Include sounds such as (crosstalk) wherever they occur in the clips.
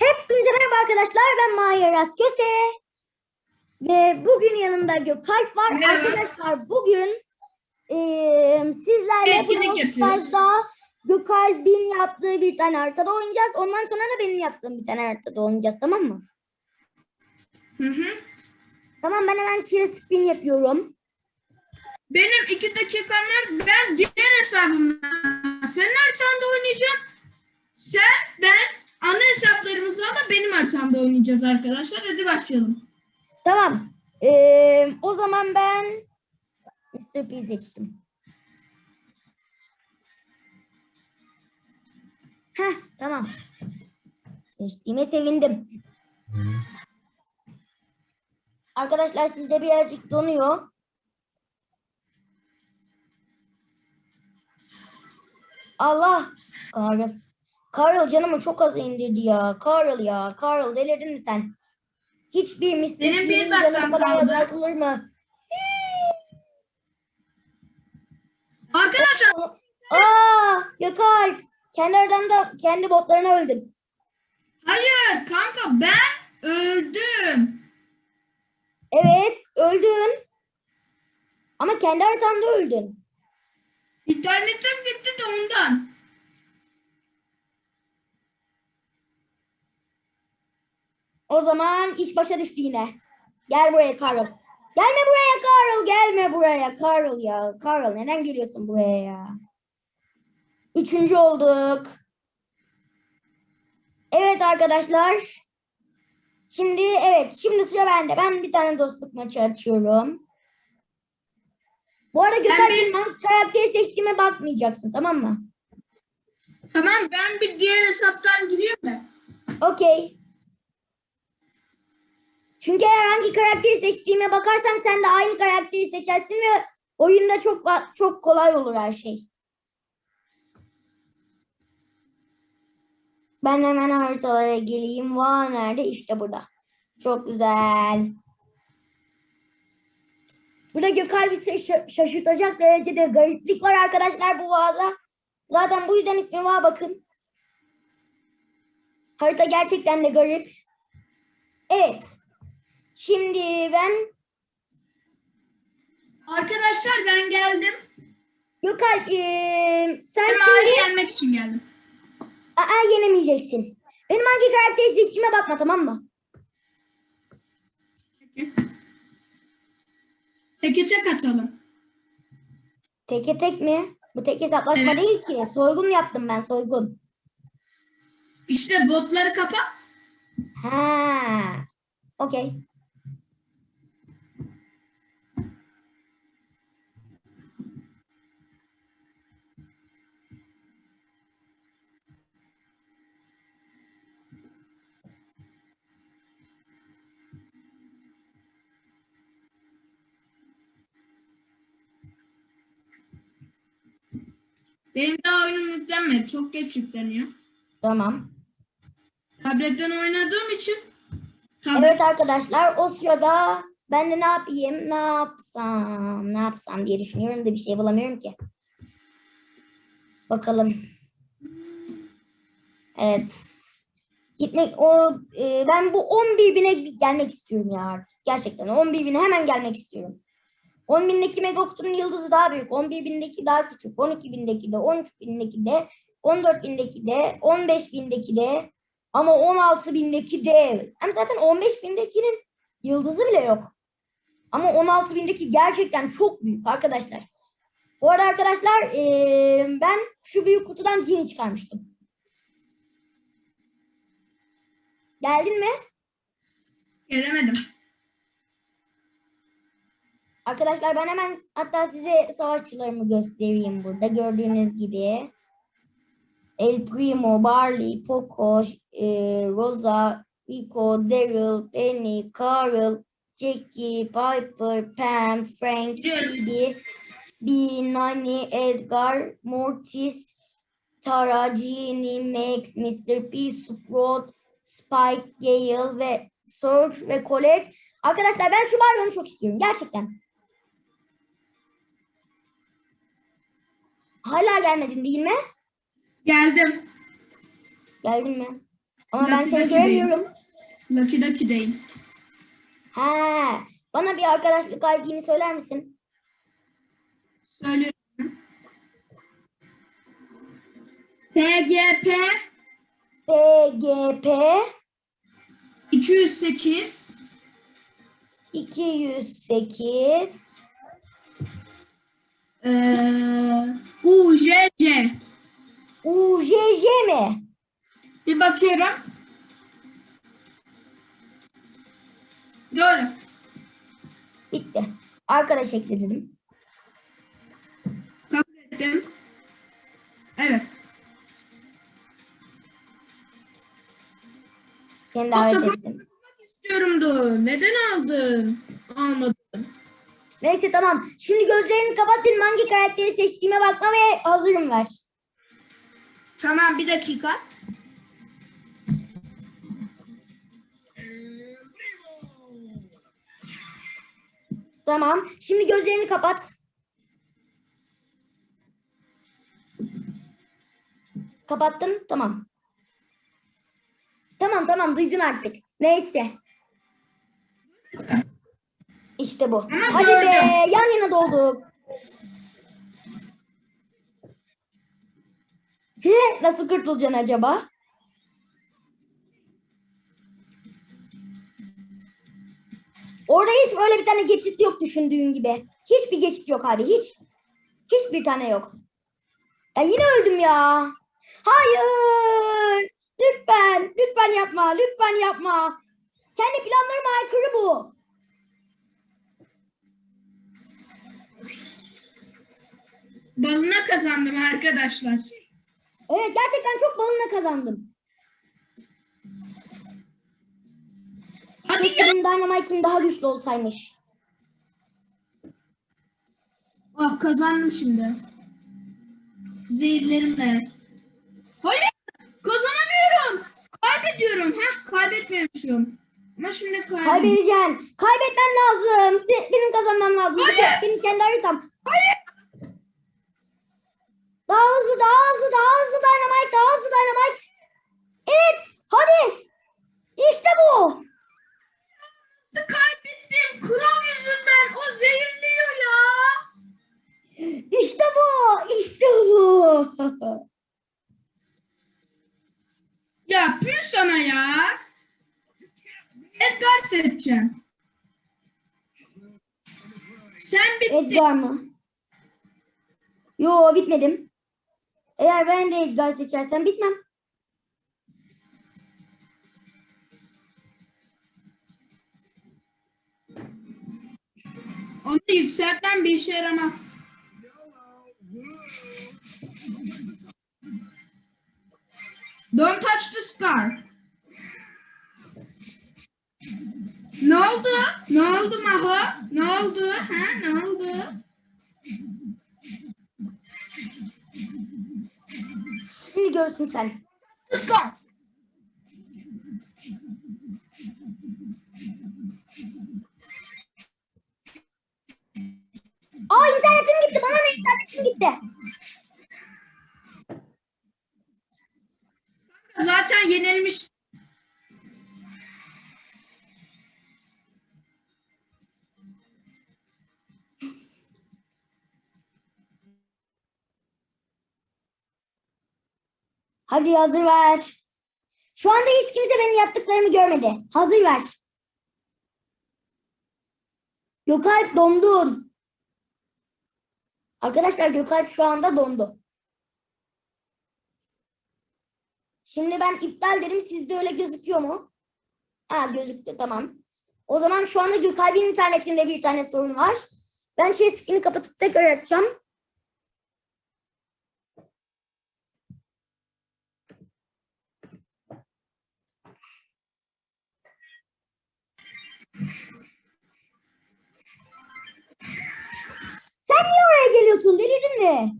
Hepinize merhaba arkadaşlar. Ben Mahir Aras Köse. Ve bugün yanımda Gökalp var. Merhaba. Arkadaşlar bugün eee sizlerle Brawl. Stars'da Gökalp'in yaptığı bir tane haritada oynayacağız. Ondan sonra da benim yaptığım bir tane haritada oynayacağız. Tamam mı? Hı hı. Tamam ben hemen share screen yapıyorum. Benim iki dakikamlar ben diğer hesabımdan senin haritanda oynayacağım. Sen ben ana hesaplarımızla da benim haritamda oynayacağız arkadaşlar. Hadi başlayalım. Tamam. Eee, o zaman ben Mr. P seçtim. Heh, tamam. Seçtiğime sevindim. Arkadaşlar sizde birazcık donuyor. Allah! Karl. Karl canımı çok az indirdi ya. Karl ya. Karl delirdin mi sen? Hiçbir misli Benim bir kadar kaldı. azaltılır mı? Arkadaşlar Aa, yakar. Kendi aramda kendi botlarına öldüm. hayır kanka ben öldüm. Evet, öldün. Ama kendi haritanda öldün. İnternetim gitti de ondan. O zaman iş başa düştü yine. Gel buraya Carl. Gelme buraya Carl, gelme buraya Carl ya. Carl neden geliyorsun buraya ya? Üçüncü olduk. Evet arkadaşlar. Şimdi evet şimdi sıra bende. Ben bir tane dostluk maçı açıyorum. Bu arada güzel bir- karakteri seçtiğime bakmayacaksın tamam mı? Tamam ben bir diğer hesaptan gidiyorum da. Okey. Çünkü eğer hangi karakteri seçtiğime bakarsan sen de aynı karakteri seçersin ve oyunda çok çok kolay olur her şey. Ben hemen haritalara geleyim. Vaa nerede? İşte burada. Çok güzel. Burada Gökalp'i şa- şaşırtacak derecede gariplik var arkadaşlar bu vağda. Zaten bu yüzden ismi Vağ bakın. Harita gerçekten de garip. Evet. Şimdi ben Arkadaşlar ben geldim. Gökalp eee, sen Ben şimdi yenmek için geldim. aa, yenemeyeceksin. Benim hangi karakteri seçtiğime bakma tamam mı? Peki. Teke tek atalım. Teke tek mi? Bu tek hesaplaşma Evet. değil ki. Soygun yaptım ben soygun. İşte botları kapa. Ha. Okey. Benim daha oyunum yüklenmedi. Çok geç yükleniyor. Tamam. Tabletten oynadığım için tablet Evet arkadaşlar o sırada ben de ne yapayım, ne yapsam, ne yapsam diye düşünüyorum da bir şey bulamıyorum ki. Bakalım. Evet. Gitmek o e, ben bu 11 bine gelmek istiyorum ya artık. Gerçekten 11 bine hemen gelmek istiyorum. 10 bindeki Megoktu'nun yıldızı daha büyük. 11 bindeki daha küçük. 12 bindeki de, 13 bindeki de, 14 bindeki de, 15 bindeki de, ama 16 bindeki de. Hem zaten 15 bindekinin yıldızı bile yok. Ama 16 bindeki gerçekten çok büyük arkadaşlar. Bu arada arkadaşlar eee, ben şu büyük kutudan yeni çıkarmıştım. Geldin mi? gelemedim. Arkadaşlar ben hemen hatta size savaşçılarımı göstereyim burada. Gördüğünüz gibi. El Primo, Barley, Poco, e, Rosa, Rico, Daryl, Penny, Carl, Jackie, Piper, Pam, Frank. Phoebe, B, Nani, Edgar, Mortis, Tara, Jeannie, Max, Mr. P, Sprout, Spike, Gale ve Surge ve Colette. Arkadaşlar ben şu Baron'u çok istiyorum gerçekten. Hala gelmedin değil mi? Geldim. Geldin mi? Ama ben Lucky seni Lucky değil. göremiyorum. Lucky Ducky değil. Ha, bana bir arkadaşlık ID'ni söyler misin? Söylüyorum. PGP PGP 208 208 eee UJC. UJJ mi? Bir bakıyorum. Doğru. Bitti. Arkadaş ekledim. Kabul ettim. Evet. Seni davet ettim. İstiyorumdu. Neden aldın? Almadın. Neyse tamam. Şimdi gözlerini kapat dedim hangi karakteri seçtiğime bakma ve hazırım ver. Tamam bir dakika. Tamam. Şimdi gözlerini kapat. Kapattın. Tamam. Tamam tamam duydun artık. Neyse. İşte bu. Hadi be gördüm. yan yana dolduk. Nasıl kurtulacaksın acaba? Orada hiç öyle bir tane geçit yok düşündüğün gibi. Hiçbir geçit yok abi hiç. Hiçbir tane yok. Ya yine öldüm ya. Hayır. Lütfen, lütfen yapma, lütfen yapma. Kendi planlarıma aykırı bu. Balına kazandım arkadaşlar. Evet gerçekten çok balına kazandım. Hadi Keşke ya. benim Dynamite'im daha güçlü olsaymış. Ah kazandım şimdi. Zehirlerimle. Hayır. Kazanamıyorum. Kaybediyorum. Heh kaybetmemişim. Ama şimdi kaybettim. Kaybedeceksin. Kaybetmen lazım. Benim kazanmam lazım. Hayır. Benim kendi haritam. Hayır. Seçeceğim. Sen bittin. Edgar mı? Yo, bitmedim. Eğer ben de Edgar seçersem bitmem. Onu yükseltmem bir işe yaramaz. Don't touch the star. Ne oldu Maho? Ne oldu? Ha, ne oldu? Şimdi görsün sen. Star. Aa internetim gitti. Bana ne internetim gitti. Zaten yenilmiş. Hadi hazır ver. Şu anda hiç kimse benim yaptıklarımı görmedi. Hazır ver. Gökalp dondun. Arkadaşlar Gökalp şu anda dondu. Şimdi ben iptal derim. Sizde öyle gözüküyor mu? Ha gözüktü tamam. O zaman şu anda Gökalp'in internetinde bir tane sorun var. Ben şey screen'i kapatıp tekrar açacağım. Sen niye oraya geliyorsun? Delirdin mi?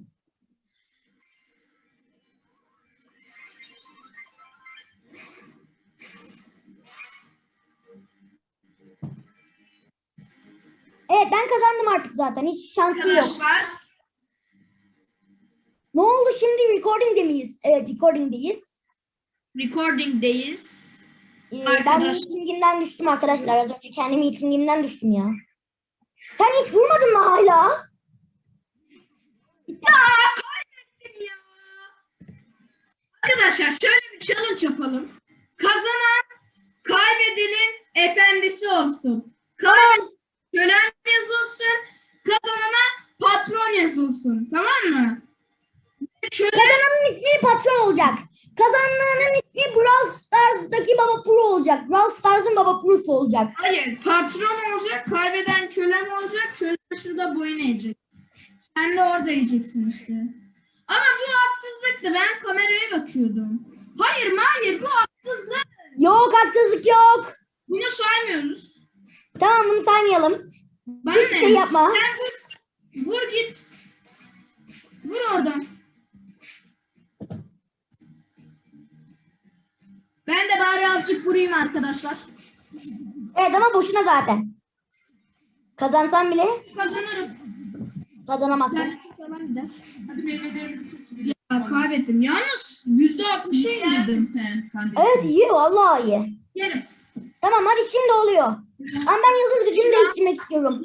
Evet ben kazandım artık zaten. Hiç şansım yok. Arkadaşlar. Ne oldu şimdi? Recording'de miyiz? Evet recording'deyiz. Recording'deyiz. Ee, ben Arkadaş- meetingimden düştüm arkadaşlar. Az önce kendi meetingimden düştüm ya. Sen hiç vurmadın mı hala? Ya kaybettim ya. Arkadaşlar şöyle bir challenge yapalım. Kazanan kaybedenin efendisi olsun. Kaybeden kölen yazılsın. Kazanana patron yazılsın. Tamam mı? Kazananın ismi patron olacak. Kazananın ismi Brawl Stars'daki Baba Pro olacak. Brawl Stars'ın Baba Pro'su olacak. hayır patron olacak. Kaybeden kölen olacak. Kölen şurada boyun eğecek. Sen de orada yiyeceksin işte. Ama bu haksızlıktı. Ben kameraya bakıyordum. Hayır hayır bu haksızlık. Yok haksızlık yok. Bunu saymıyoruz. Tamam bunu saymayalım. Bana Hiçbir ne? şey yapma. Sen vur, vur git. Vur oradan. Ben de bari azıcık vurayım arkadaşlar. Evet ama boşuna zaten. Kazansan bile Kazanırım. Kazanamazsın. Hadi meyvelerimi Ya kaybettim. Yalnız yüzde altmışa indirdim. sen. Evet iyi vallahi iyi. Yerim. Tamam hadi şimdi oluyor. Ama ben yıldız gücünü değiştirmek istiyorum.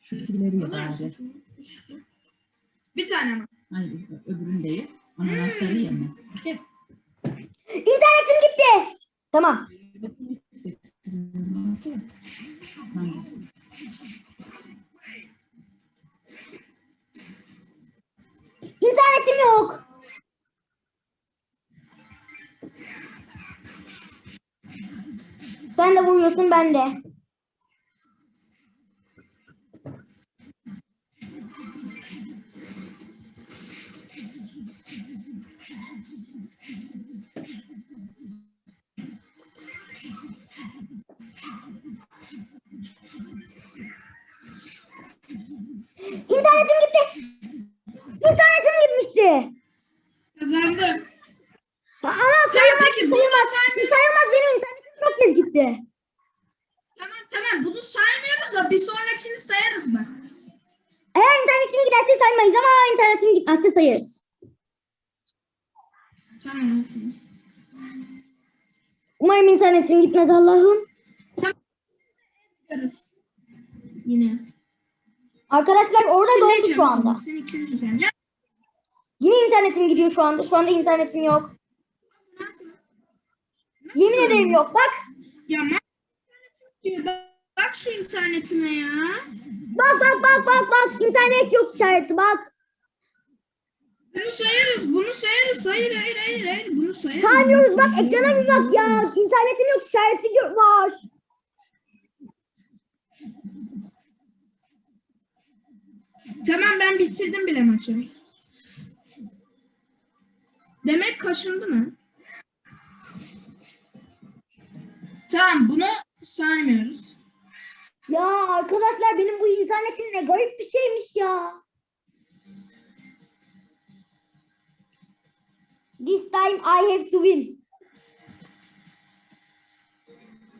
Şu ikileri yap Alır abi. mısın? Bir tane mi? Hayır öbürünü değil. Ananasları yeme. İnternetim gitti. Tamam. Tamam. İnternetim yok. Sen de vuruyorsun ben de. Gitmez Allah'ım. Yine. Arkadaşlar orada doldu şu anda. Sen ikinci diyeceğim. Ya, Yine internetim gidiyor şu anda. Şu anda internetim yok. nasıl? Yemin ederim yok. Bak. Ya ma- internetim diyor. Bak, bak şu internetime ya. Bak bak bak bak bak. İnternet yok işareti bak. Bunu sayarız, bunu sayarız. Hayır, hayır, hayır, hayır. Bunu sayarız. Saymıyoruz bak ekrana bir bak ya. İnternetim yok işareti var. Tamam ben bitirdim bile maçı. Demek kaşındı mı? Tamam bunu saymıyoruz. Ya arkadaşlar benim bu internetim ne garip bir şeymiş ya. This time I have to win.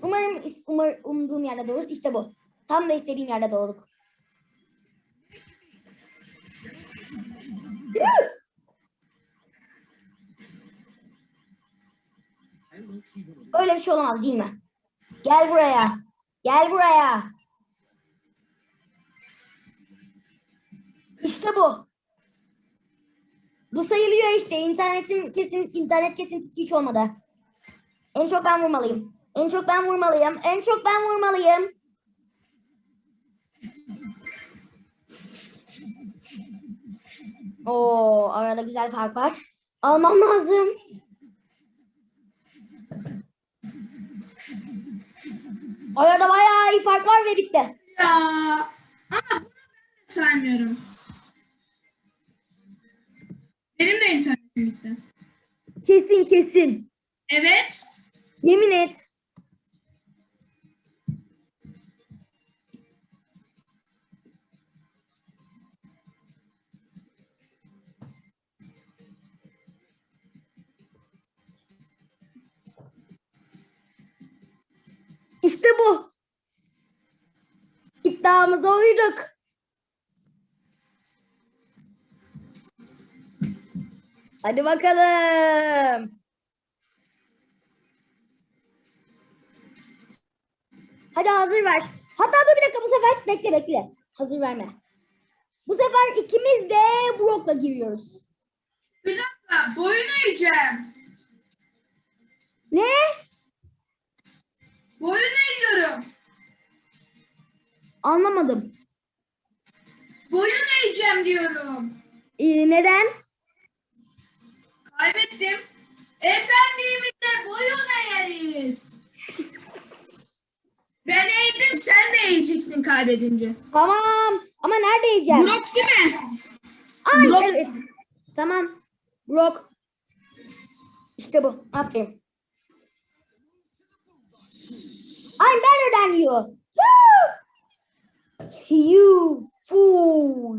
Umarım umar, umduğum yerde doğuruz. İşte bu. Tam da istediğim yerde doğduk. Öyle bir şey olamaz değil mi? Gel buraya. Gel buraya. İşte bu. Bu sayılıyor işte. İnternetim kesin internet kesintisi hiç olmadı. En çok ben vurmalıyım. En çok ben vurmalıyım. En çok ben vurmalıyım. Oo, arada güzel fark var. Almam lazım. Arada bayağı iyi fark var ve bitti. Ya ama bunu ben de saymıyorum. Benim de internetim bitti. Kesin kesin. Evet. Yemin et. İşte bu. İddiamıza uyduk. Hadi bakalım. Hadi hazır ver. Hatta dur bir dakika bu sefer bekle bekle. Hazır verme. Bu sefer ikimiz de Brock'la giriyoruz. Bir dakika boyun eğeceğim. Ne? Boyun eğiyorum. Anlamadım. Boyun eğeceğim diyorum. Ee, neden? Kaybettim. Efendimizle boyun eğeriz. Ben eğdim sen de eğeceksin kaybedince. Tamam. Ama nerede yiyeceğim? Brock değil mi? Ay Brock. evet. Tamam. Brock. İşte bu. Aferin. I'm better than you. Woo! You fool.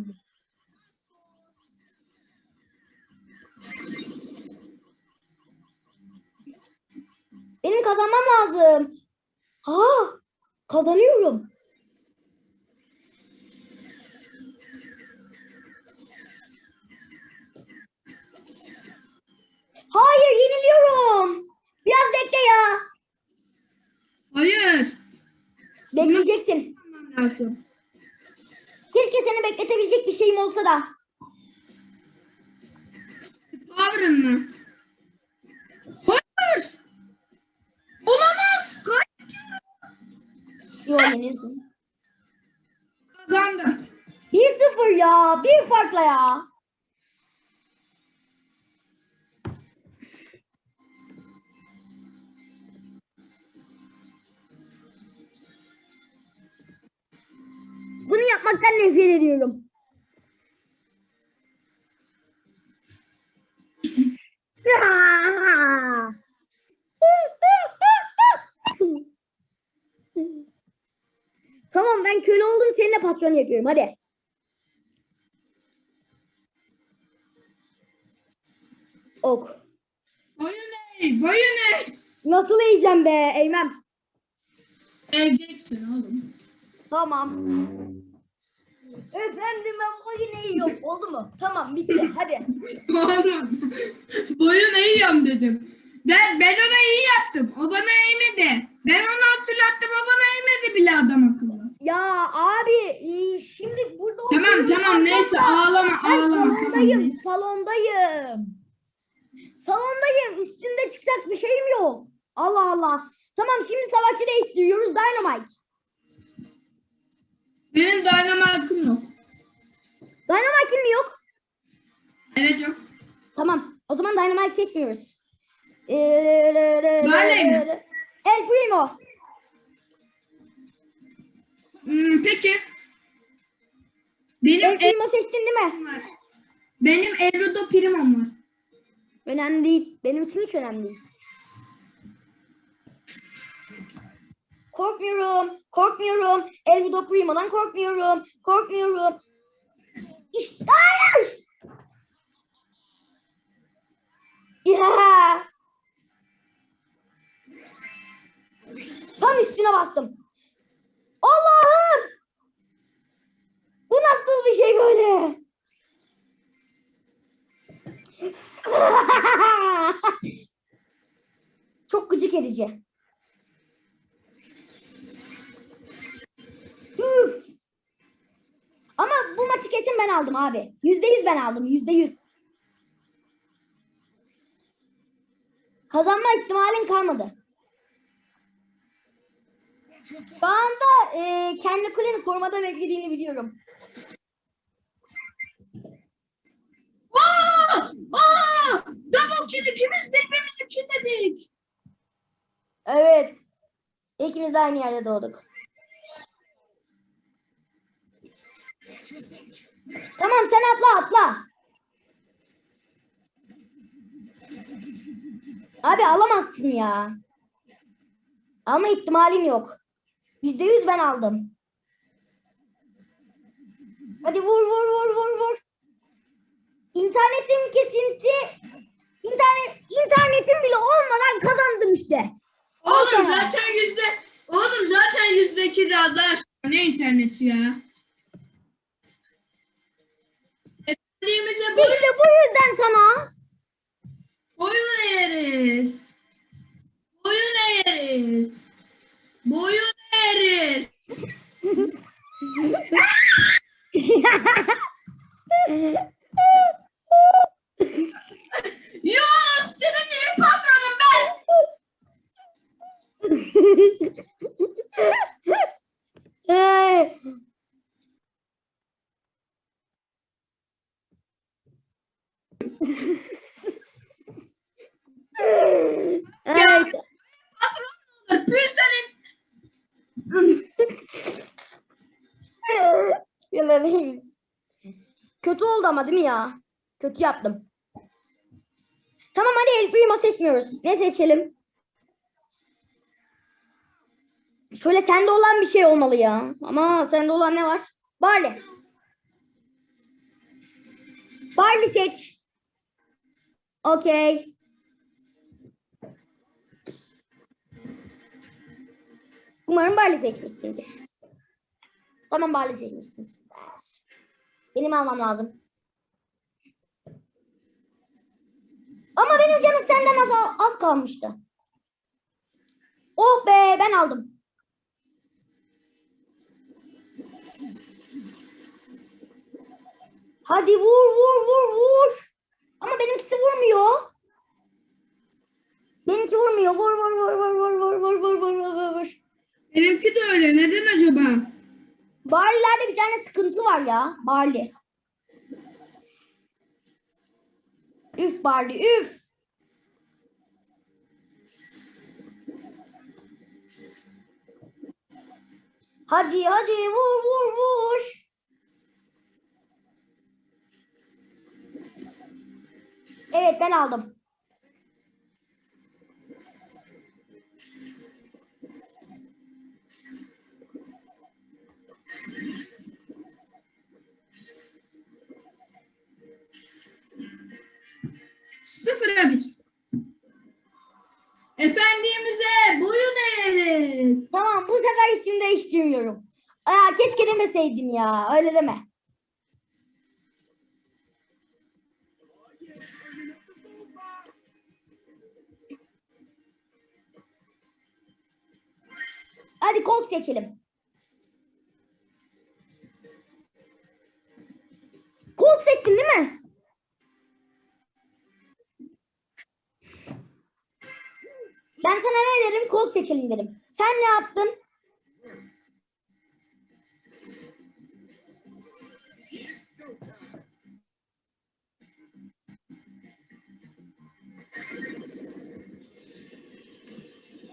Benim kazanmam lazım. Ha, kazanıyorum. Hayır, yeniliyorum. Biraz bekle ya. Hayır. Bekleyeceksin. Lazım. Keşke seni bekletebilecek bir şeyim olsa da. Nefret ediyorum. (laughs) tamam ben köle oldum seninle patron yapıyorum hadi. Ok. Boyun eğ. Boyun eğ. Nasıl eğeceğim be eğmem. Eğeceksin oğlum. Tamam. Efendim ben boyun eğiyorum. Oldu mu? Tamam bitti hadi. (laughs) Oğlum. Boyun eğiyorum dedim. Ben, ben ona iyi yaptım. O bana eğmedi. Ben onu hatırlattım. O bana eğmedi bile adam akıllı. Ya abi e, şimdi burada Tamam oturuyorum tamam neyse ağlama Ben ağlama. Tamam, salondayım, neyse. salondayım. Salondayım. Üstünde çıkacak bir şeyim yok. Allah Allah. Tamam şimdi savaşçı değiştiriyoruz. Dynamite. Benim dynamite'ım yok. Dynamite'in mi yok? Evet yok. Tamam. O zaman Dynamite seçmiyoruz. Ee, Barley mi? El Primo. Hmm, peki. Benim El Primo seçtin değil mi? var. Benim Erudo primom var. Önemli değil. Benim için hiç önemli değil. Korkmuyorum. Korkmuyorum. Elvido Primo'dan korkmuyorum. Korkmuyorum. Hayır. Ya. Tam üstüne bastım. Allah'ım. Bu nasıl bir şey böyle? (laughs) Çok gıcık edici. Üf. Ama bu maçı kesin ben aldım abi. Yüzde yüz ben aldım. Yüzde yüz. Kazanma ihtimalin kalmadı. Şu anda e, kendi kuleni korumada beklediğini biliyorum. Aa! Aa! Double kill ikimiz birbirimiz için dedik. Evet. İkimiz de aynı yerde doğduk. Tamam sen atla atla. Abi alamazsın ya. Alma ihtimalin yok. Yüzde yüz ben aldım. Hadi vur vur vur vur vur. İnternetim kesinti. İnternet, internetim bile olmadan kazandım işte. Oğlum zaten yüzde Oğlum zaten yüzdeki de Allah aşkına ne interneti ya. Büyüğümüze boyun, İşte bu yüzden sana. boyun eğeriz. Boyun eğeriz. Boyun eğeriz. Yo senin gibi patronum ben. Ay, Evet. Patron olur. Pül senin. Yalanayım. (laughs) Kötü oldu ama değil mi ya? Kötü yaptım. Tamam hadi el uyuma seçmiyoruz. Ne seçelim? Şöyle sende olan bir şey olmalı ya. Ama sende olan ne var? Barley. Barley seç. Okey. Umarım Barley seçmişsindir. Tamam Barley seçmişsiniz. Benim almam lazım. Ama benim canım senden az, az kalmıştı. Oh be ben aldım. Hadi vur vur vur vur. Ama benimkisi vurmuyor. Benimki vurmuyor. Vur vur vur vur vur vur vur vur vur vur vur vur. Benimki de öyle. Neden acaba? Barley'lerde bir tane sıkıntı var ya. Barley. Üf Barley üf. Hadi hadi vur vur vur. Evet ben aldım. Sıfıra bir. Efendimize boyun eğeriz. Tamam bu sefer ismini değiştiriyorum. Aa, keşke demeseydin ya. Öyle deme. Hadi Colt seçelim. Colt seçtin değil mi? Ben sana ne derim? Colt seçelim derim. Sen ne yaptın?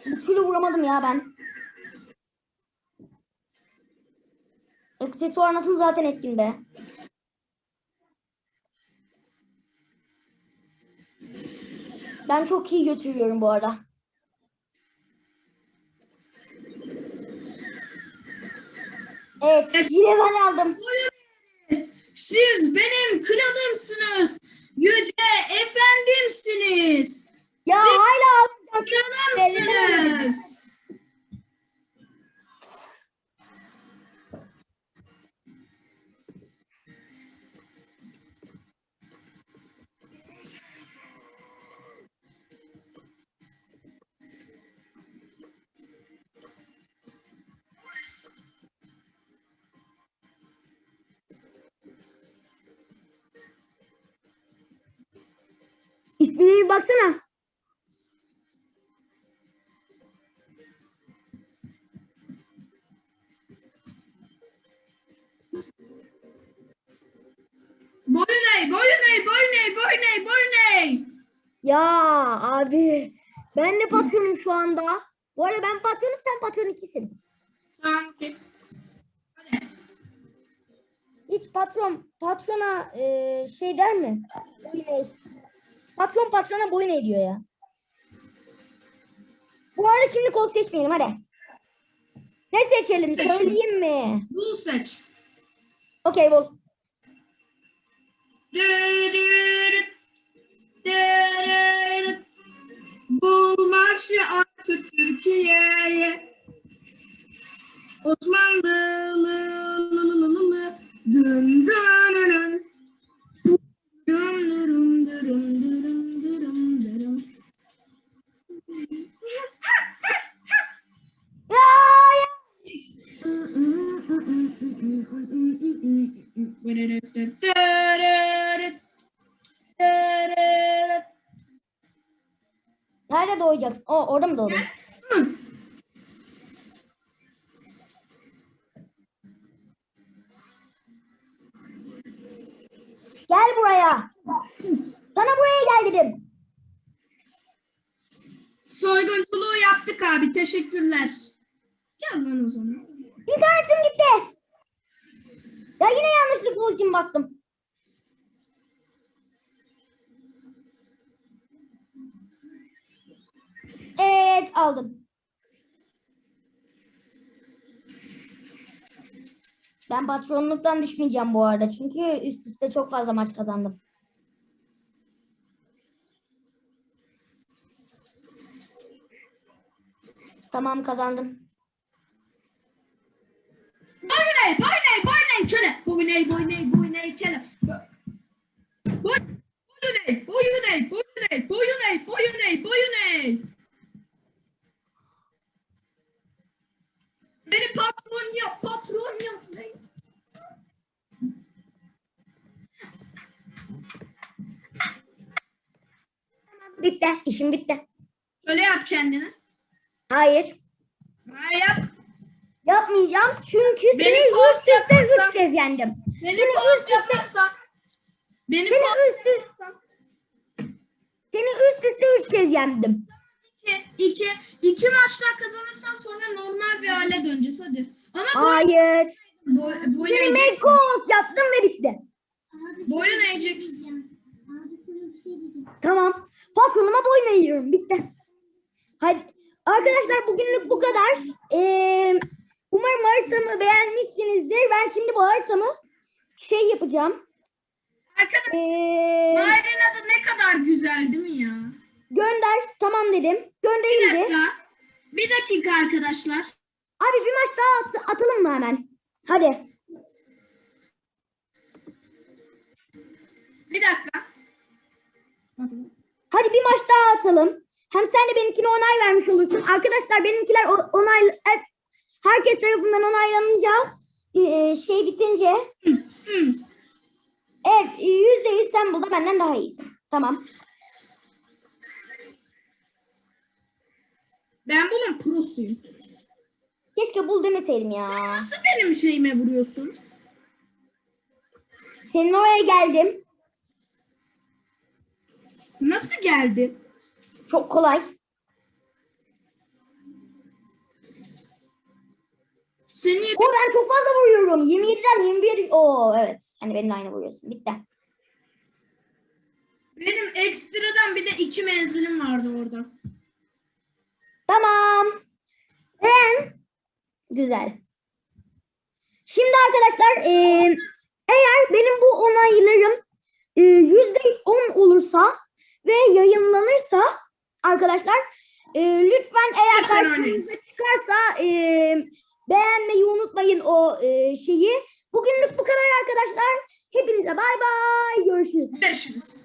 Bir türlü vuramadım ya ben. Aksesuar nasıl zaten etkin be. Ben çok iyi götürüyorum bu arada. Evet, yine ben aldım. Siz benim kralımsınız. Yüce efendimsiniz. Ya Siz- hala alacaksın. Kralımsınız. İsmine bir baksana. Eğ, boyun eğ, boyun eğ. Ya abi ben de patronum şu anda. Bu arada ben patronum sen patron ikisin. Tamam, okey. Hiç patron patrona e, şey der mi? Boyun eğ. Patron patrona boyun eğ diyor ya. Bu arada şimdi kol seçmeyelim hadi. Ne seçelim Seçin. söyleyeyim mi? Bul seç. Okey bul. Dırırırt, dırırırt. Bul marşı attı Türkiye'ye. Osmanlı lı lı lı lı lı lı. Dın dın dın. Dürüm dürüm. Nerede doğacaksın? O orada mı doğdun? Teşekkürler. Gel lan o zaman. İnternetim gitti. Ya yine yanlışlıkla ultim bastım. Evet aldım. Ben patronluktan düşmeyeceğim bu arada. Çünkü üst üste çok fazla maç kazandım. Tamam kazandım. Boyun eğ, boyun eğ, boyun eğ, köle. Boyun eğ, boyun eğ, boyun eğ, köle. Boy- Boyun eğ, boyun eğ, boyun eğ, boyun eğ, boyun eğ, boyun eğ. Beni patron yap, patron yap. Bitti. İşim bitti. Öyle yap kendini. Hayır. Ha, yap. Yapmayacağım çünkü Beni seni post üst üste yendim. Beni Seni post üst üste- yaparsan. Beni Seni üst üste, seni üst üste üç kez yendim. İki, iki, iki maçtan kazanırsan sonra normal bir hale döneceğiz hadi. Ama Hayır. boy, boyun Seni eğeceksin. Mekos yaptım ve bitti. Boyun eğeceksin. Abi sana bir şey diyeceğim. Tamam. Patronuma boyun eğiyorum. Bitti. Hadi. Arkadaşlar bugünlük bu kadar. Ee, umarım haritamı beğenmişsinizdir. Ben şimdi bu haritamı şey yapacağım. Arkadaşlar Ee, Dair'in adı ne kadar güzel değil mi ya? gönder. Tamam dedim. Bir Gönderildi. dakika. Bir dakika arkadaşlar. Abi bir maç daha at- atalım mı hemen? Hadi. Bir dakika. Hadi bir maç daha atalım. Hem sen de benimkine onay vermiş olursun. Arkadaşlar benimkiler o- onay her- herkes tarafından onaylanınca e, şey bitince evet yüzde yüz sen burada benden daha iyisin. Tamam. Ben bunun prosuyum. Keşke bul demeseydim ya. Nasıl benim şeyime vuruyorsun? Senin oraya geldim. Nasıl geldi? Çok kolay. Seni O ben çok fazla vuruyorum. 27'den 21. Oo evet. Hani benimle aynı vuruyorsun. Bitti. benim ekstradan bir de iki menzilim vardı orada. Tamam. Ben güzel. Şimdi arkadaşlar eee, eğer benim bu onaylarım yüzde on olursa ve yayınlanırsa arkadaşlar eee, lütfen eğer karşınıza çıkarsa eee, beğenmeyi unutmayın o eee, şeyi. Bugünlük bu kadar arkadaşlar. Hepinize bay bay. Görüşürüz. Görüşürüz.